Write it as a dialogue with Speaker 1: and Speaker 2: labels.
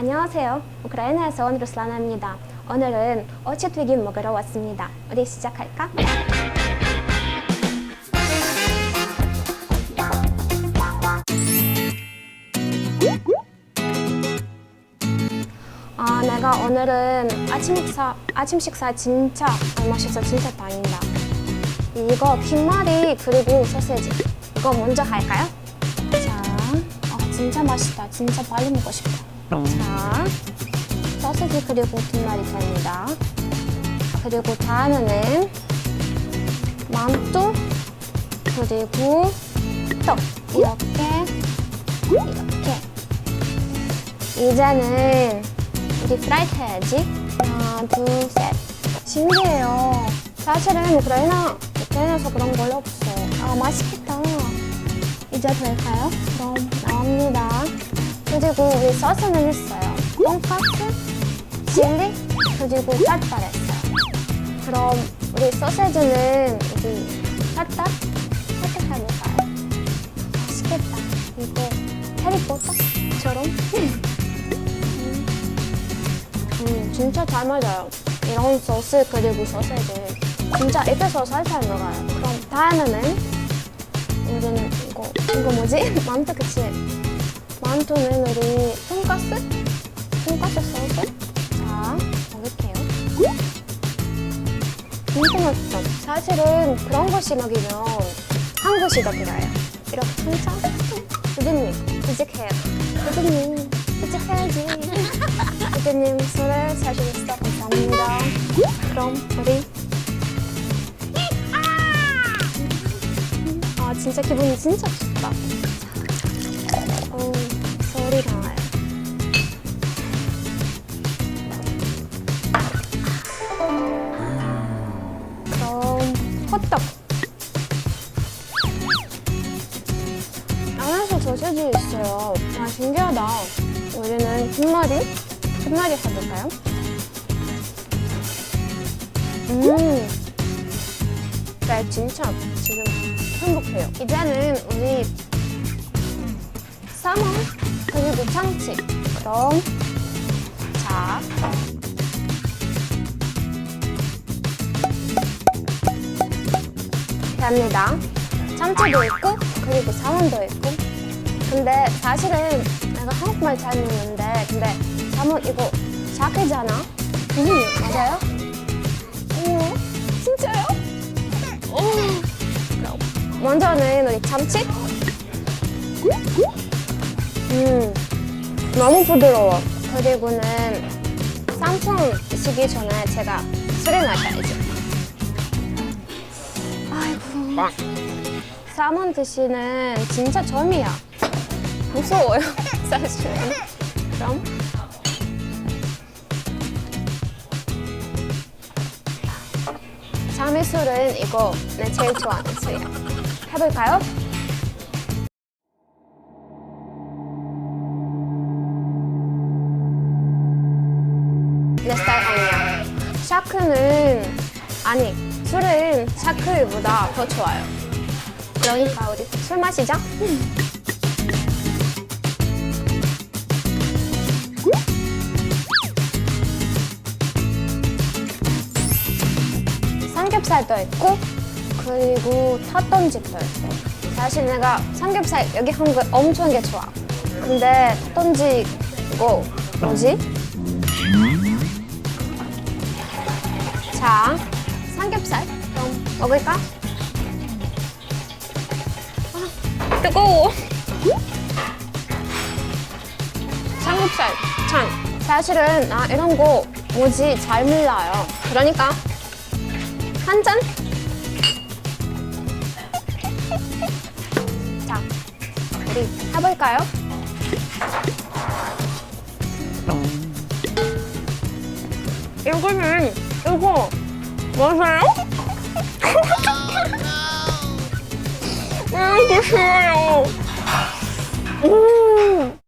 Speaker 1: 안녕하세요. 우크라이나에서 온 루슬라나입니다. 오늘은 어치튀김 먹으러 왔습니다. 우리 시작할까? 아, 내가 오늘은 아침 식사, 아침 식사 진짜 맛있어, 진짜 다행이다. 이거 김말이 그리고 소세지. 이거 먼저 할까요? 자, 아, 진짜 맛있다. 진짜 빨리 먹고 싶다. 자, 소세지 그리고 김말이 됩니다. 그리고 다음에는 만두 그리고 떡. 이렇게 이렇게. 이제는 우리 프라이드 해야지. 하나 둘셋. 신기해요. 사실은 우크라이나 우크라이나에서 그런 걸 없어 아 맛있겠다. 이제 될까요? 그럼 나옵니다 그리고 우리 소스는 있어요 돈까스 칠리 그리고 짭짤 했어요 그럼 우리 소세지는 여기 살짝 살짝 해볼까요? 맛있겠다 이거 해리포터처럼 음, 진짜 잘 맞아요. 이런 소스 그리고 소세지 진짜 입에서 살살 녹아요. 그럼 다음에는 우리는 이거 이거 뭐지? 만두 그치? 만두는 우리 돈가스? 돈가스 소스? 자 먹을게요. 진짜 맛있죠? 사실은 그런 거 심어기면 한국시도 필요해요. 이렇게 진짜 부모님 구직해요. 부모님 구직해야지. 부모님 손을 사주셨어 감사합니다. 그럼 우리 아 진짜 기분이 진짜 좋다. 호떡. 안에서 소세지 있어요. 아 신기하다. 우리는 흰머리? 흰머리 해볼까요? 음. 네, 진짜 지금 행복해요. 이제는 우리 사몬 그리고 참치. 그럼 자. 됩니다. 참치도 있고 그리고 사몬도 있고. 근데 사실은 내가 한국말 잘 모르는데 근데 사몬 이거 샤크잖아. 음 맞아요? 오 진짜요? 오. 그럼 먼저는 우리 참치. 음 너무 부드러워. 그리고는 쌈청 시기 전에 제가 술을 마셔야지. 아이고. 사몬 드시는 진짜 점이야. 무서워요, 사실은. 그럼. 자매술은 이거 내 제일 좋아하는 술이야. 해볼까요? 내 스타일 아니야. 샤크는 아니 술은 샤크보다 더 좋아요. 그러니까 우리 술 마시자. 삼겹살도 있고 그리고 tat돈집도 있고 사실 내가 삼겹살 여기 한거 엄청 게 좋아. 근데 tat돈집 이거 뭐지? 삼겹살 그럼 먹을까? 아, 뜨거워. 삼겹살 참 사실은 나 이런 거 뭐지 잘 몰라요. 그러니까 한 잔. 자, 우리 해볼까요? 이거는 이거 맞아요? 음, 이거 싫어요. 음,